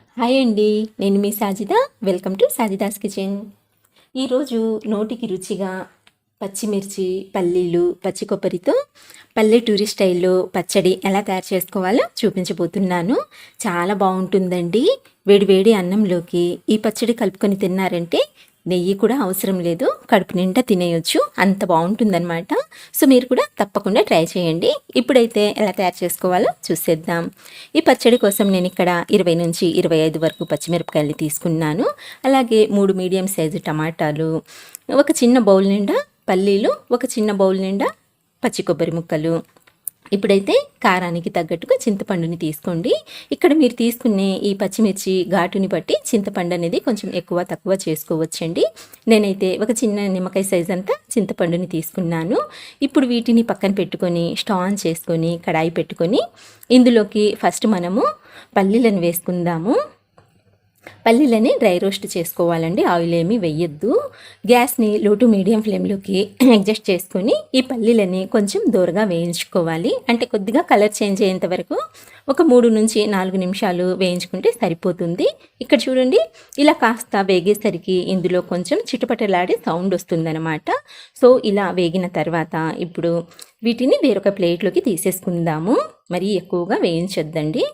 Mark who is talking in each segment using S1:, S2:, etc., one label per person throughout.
S1: Hi అండి నేను మీ Sajida. Welcome to Sajida's kitchen. ఈరోజు నోటికి రుచిగా పచ్చిమిర్చి పల్లీలు పచ్చి కొబ్బరితో పల్లెటూరి స్టైల్లో పచ్చడి ఎలా తయారు చేసుకోవాలో చూపించబోతున్నాను. చాలా బాగుంటుందండి. వేడివేడి అన్నంలోకి ఈ పచ్చడి కలుపుకొని తిన్నారంటే నెయ్యి కూడా అవసరం లేదు. కడుపు నిండా తినేయొచ్చు. అంత బాగుంటుందన్నమాట. సో మీరు కూడా తప్పకుండా ట్రై చేయండి. ఇప్పుడైతే ఎలా తయారు చేసుకోవాలో చూసేద్దాం. ఈ పచ్చడి కోసం నేను ఇక్కడ ఇరవై నుంచి ఇరవై ఐదు వరకు పచ్చిమిరపకాయలు తీసుకున్నాను. అలాగే మూడు మీడియం సైజు టమాటాలు ఒక చిన్న బౌల్ నిండా పల్లీలు ఒక చిన్న బౌల్ నిండా పచ్చి కొబ్బరి ముక్కలు ఇప్పుడైతే కారానికి తగ్గట్టుగా చింతపండుని తీసుకోండి. ఇక్కడ మీరు తీసుకునే ఈ పచ్చిమిర్చి ఘాటుని బట్టి చింతపండు అనేది కొంచెం ఎక్కువ తక్కువ చేసుకోవచ్చండి. నేనైతే ఒక చిన్న నిమ్మకాయ సైజ్ అంతా చింతపండుని తీసుకున్నాను. ఇప్పుడు వీటిని పక్కన పెట్టుకొని స్టవ్ ఆన్ చేసుకొని కడాయి పెట్టుకొని ఇందులోకి ఫస్ట్ మనము పల్లీలను వేసుకుందాము. పల్లీలని డ్రై రోస్ట్ చేసుకోవాలండి. ఆయిల్ ఏమీ వేయొద్దు. గ్యాస్ని లో టు మీడియం ఫ్లేమ్లోకి అడ్జస్ట్ చేసుకొని ఈ పల్లీలని కొంచెం దూరగా వేయించుకోవాలి. అంటే కొద్దిగా కలర్ చేంజ్ అయ్యేంత వరకు ఒక మూడు నుంచి నాలుగు నిమిషాలు వేయించుకుంటే సరిపోతుంది. ఇక్కడ చూడండి ఇలా కాస్త వేగేసరికి ఇందులో కొంచెం చిటపటలాడే సౌండ్ వస్తుందన్నమాట. సో ఇలా వేగిన తర్వాత ఇప్పుడు వీటిని వేరొక ప్లేట్లోకి తీసేసుకుందాము. మరీ ఎక్కువగా వేయించొద్దండి.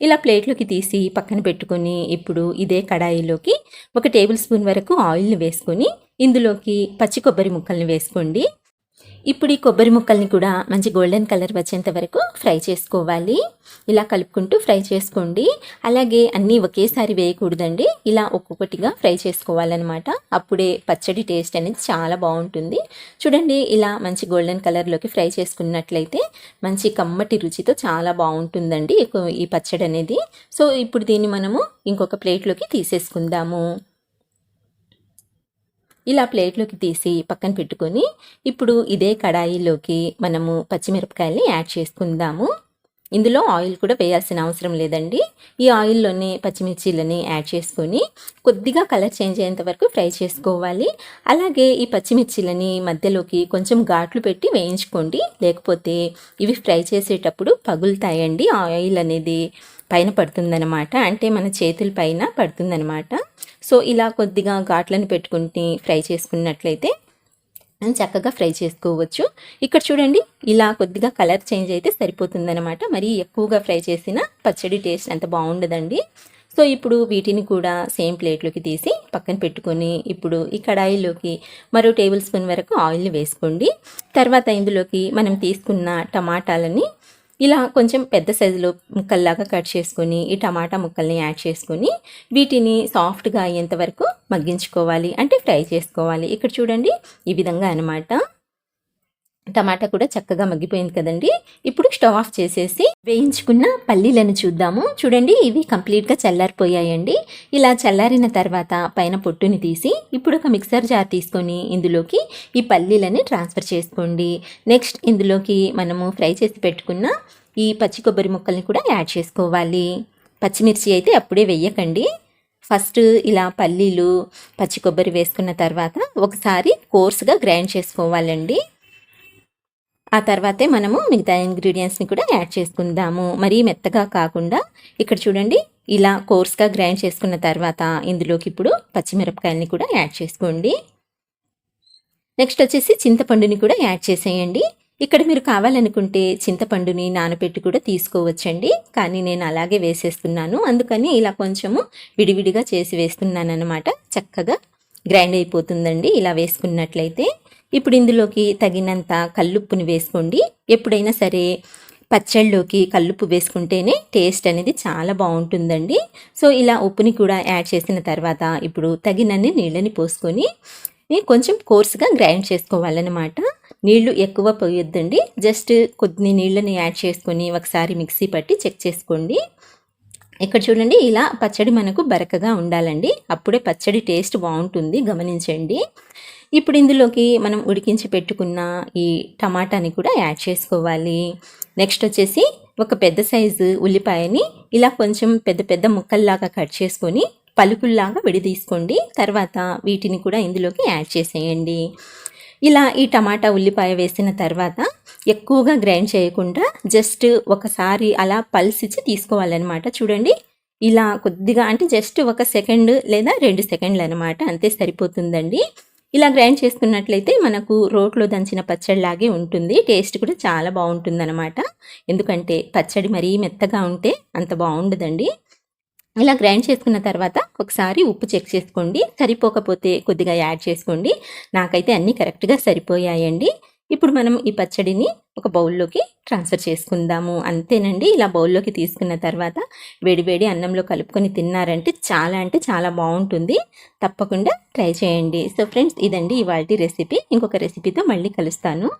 S1: ఇలా ప్లేట్లోకి తీసి పక్కన పెట్టుకొని ఇప్పుడు ఇదే కడాయిలోకి ఒక టేబుల్ స్పూన్ వరకు ఆయిల్ని వేసుకొని ఇందులోకి పచ్చి కొబ్బరి ముక్కల్ని వేసుకోండి. ఇప్పుడు ఈ కొబ్బరి ముక్కల్ని కూడా మంచి గోల్డెన్ కలర్ వచ్చేంత వరకు ఫ్రై చేసుకోవాలి. ఇలా కలుపుకుంటూ ఫ్రై చేసుకోండి. అలాగే అన్నీ ఒకేసారి వేయకూడదండి. ఇలా ఒక్కొక్కటిగా ఫ్రై చేసుకోవాలన్నమాట. అప్పుడే పచ్చడి టేస్ట్ అనేది చాలా బాగుంటుంది. చూడండి ఇలా మంచి గోల్డెన్ కలర్లోకి ఫ్రై చేసుకున్నట్లయితే మంచి కమ్మటి రుచితో చాలా బాగుంటుందండి ఈ పచ్చడి అనేది. సో ఇప్పుడు దీన్ని మనము ఇంకొక ప్లేట్లోకి తీసేసుకుందాము. ఇలా ప్లేట్లోకి తీసి పక్కన పెట్టుకొని ఇప్పుడు ఇదే కడాయిలోకి మనము పచ్చిమిరపకాయల్ని యాడ్ చేసుకుందాము. ఇందులో ఆయిల్ కూడా వేయాల్సిన అవసరం లేదండి. ఈ ఆయిల్లోనే పచ్చిమిర్చిలని యాడ్ చేసుకొని కొద్దిగా కలర్ చేంజ్ అయ్యేంత వరకు ఫ్రై చేసుకోవాలి. అలాగే ఈ పచ్చిమిర్చిలని మధ్యలోకి కొంచెం ఘాట్లు పెట్టి వేయించుకోండి. లేకపోతే ఇవి ఫ్రై చేసేటప్పుడు పగులుతాయండి. ఆయిల్ అనేది పైన పడుతుందనమాట అంటే మన చేతుల పైన పడుతుందనమాట సో ఇలా కొద్దిగా ఘాట్లను పెట్టుకుని ఫ్రై చేసుకున్నట్లయితే చక్కగా ఫ్రై చేసుకోవచ్చు. ఇక్కడ చూడండి ఇలా కొద్దిగా కలర్ చేంజ్ అయితే సరిపోతుందనమాట మరి ఎక్కువగా ఫ్రై చేసిన పచ్చడి టేస్ట్ అంత బాగుండదండి. సో ఇప్పుడు వీటిని కూడా సేమ్ ప్లేట్లోకి తీసి పక్కన పెట్టుకొని ఇప్పుడు ఈ కడాయిలోకి మరో టేబుల్ స్పూన్ వరకు ఆయిల్ని వేసుకోండి. తర్వాత ఇందులోకి మనం తీసుకున్న టమాటాలని ఇలా కొంచెం పెద్ద సైజులో ముక్కల్లాగా కట్ చేసుకొని ఈ టమాటా ముక్కల్ని యాడ్ చేసుకొని వీటిని సాఫ్ట్గా అయ్యేంత వరకు మగ్గించుకోవాలి. అంటే ఫ్రై చేసుకోవాలి. ఇక్కడ చూడండి ఈ విధంగా అనమాట టమాటా కూడా చక్కగా మగ్గిపోయింది కదండి. ఇప్పుడు స్టవ్ ఆఫ్ చేసేసి వేయించుకున్న పల్లీలను చూద్దాము. చూడండి ఇవి కంప్లీట్గా చల్లారిపోయాయండి. ఇలా చల్లారిన తర్వాత పైన పొట్టుని తీసి ఇప్పుడు ఒక మిక్సర్ జార్ తీసుకొని ఇందులోకి ఈ పల్లీలని ట్రాన్స్ఫర్ చేసుకోండి. నెక్స్ట్ ఇందులోకి మనము ఫ్రై చేసి పెట్టుకున్న ఈ పచ్చి కొబ్బరి ముక్కల్ని కూడా యాడ్ చేసుకోవాలి. పచ్చిమిర్చి అయితే అప్పుడే వెయ్యకండి ఫస్ట్ ఇలా పల్లీలు పచ్చి కొబ్బరి వేసుకున్న తర్వాత ఒకసారి కోర్స్గా గ్రైండ్ చేసుకోవాలండి. ఆ తర్వాతే మనము మిగతా ఇంగ్రీడియంట్స్ని కూడా యాడ్ చేసుకుందాము. మరీ మెత్తగా కాకుండా ఇక్కడ చూడండి ఇలా కోర్స్గా గ్రైండ్ చేసుకున్న తర్వాత ఇందులోకి ఇప్పుడు పచ్చిమిరపకాయలని కూడా యాడ్ చేసుకోండి. నెక్స్ట్ వచ్చేసి చింతపండుని కూడా యాడ్ చేసేయండి. ఇక్కడ మీరు కావాలనుకుంటే చింతపండుని నానబెట్టి కూడా తీసుకోవచ్చండి. కానీ నేను అలాగే వేసేస్తున్నాను. అందుకని ఇలా కొంచెము విడివిడిగా చేసి వేస్తున్నాను అనమాట చక్కగా గ్రైండ్ అయిపోతుందండి ఇలా వేసుకున్నట్లయితే. ఇప్పుడు ఇందులోకి తగినంత కల్లుప్పుని వేసుకోండి. ఎప్పుడైనా సరే పచ్చళ్ళలోకి కల్లుప్పు వేసుకుంటేనే టేస్ట్ అనేది చాలా బాగుంటుందండి. సో ఇలా ఉప్పుని కూడా యాడ్ చేసిన తర్వాత ఇప్పుడు తగినన్ని నీళ్ళని పోసుకొని కొంచెం కోర్సుగా గ్రైండ్ చేసుకోవాలన్నమాట. నీళ్ళు ఎక్కువ పోయొద్దండి. జస్ట్ కొద్ది నీళ్ళని యాడ్ చేసుకొని ఒకసారి మిక్సీ పట్టి చెక్ చేసుకోండి. ఇక్కడ చూడండి ఇలా పచ్చడి మనకు బరకగా ఉండాలండి. అప్పుడే పచ్చడి టేస్ట్ బాగుంటుంది. గమనించండి. ఇప్పుడు ఇందులోకి మనం ఉడికించి పెట్టుకున్న ఈ టమాటాని కూడా యాడ్ చేసుకోవాలి. నెక్స్ట్ వచ్చేసి ఒక పెద్ద సైజు ఉల్లిపాయని ఇలా కొంచెం పెద్ద పెద్ద ముక్కల్లాగా కట్ చేసుకొని పలుకుల్లాగా విడిదీసుకోండి. తర్వాత వీటిని కూడా ఇందులోకి యాడ్ చేసేయండి. ఇలా ఈ టమాటా ఉల్లిపాయ వేసిన తర్వాత ఎక్కువగా గ్రైండ్ చేయకుండా జస్ట్ ఒకసారి అలా పల్స్ ఇచ్చి తీసుకోవాలన్నమాట. చూడండి ఇలా కొద్దిగా అంటే జస్ట్ ఒక సెకండ్ లేదా రెండు సెకండ్లు అనమాట అంతే సరిపోతుందండి. ఇలా గ్రైండ్ చేసుకున్నట్లయితే మనకు రోట్లో దంచిన పచ్చడిలాగే ఉంటుంది. టేస్ట్ కూడా చాలా బాగుంటుందన్నమాట. ఎందుకంటే పచ్చడి మరీ మెత్తగా ఉంటే అంత బాగుండదండి. ఇలా గ్రైండ్ చేసుకున్న తర్వాత ఒకసారి ఉప్పు చెక్ చేసుకోండి. సరిపోకపోతే కొద్దిగా యాడ్ చేసుకోండి. నాకైతే అన్నీ కరెక్ట్గా సరిపోయాయండి. ఇప్పుడు మనం ఈ పచ్చడిని ఒక బౌల్లోకి ట్రాన్స్ఫర్ చేసుకుందాము. అంతేనండి. ఇలా బౌల్లోకి తీసుకున్న తర్వాత వేడివేడి అన్నంలో కలుపుకొని తిన్నారంటే చాలా అంటే చాలా బాగుంటుంది. తప్పకుండా ట్రై చేయండి. సో ఫ్రెండ్స్ ఇదండి ఇవాళ రెసిపీ. ఇంకొక రెసిపీతో మళ్ళీ కలుస్తాను.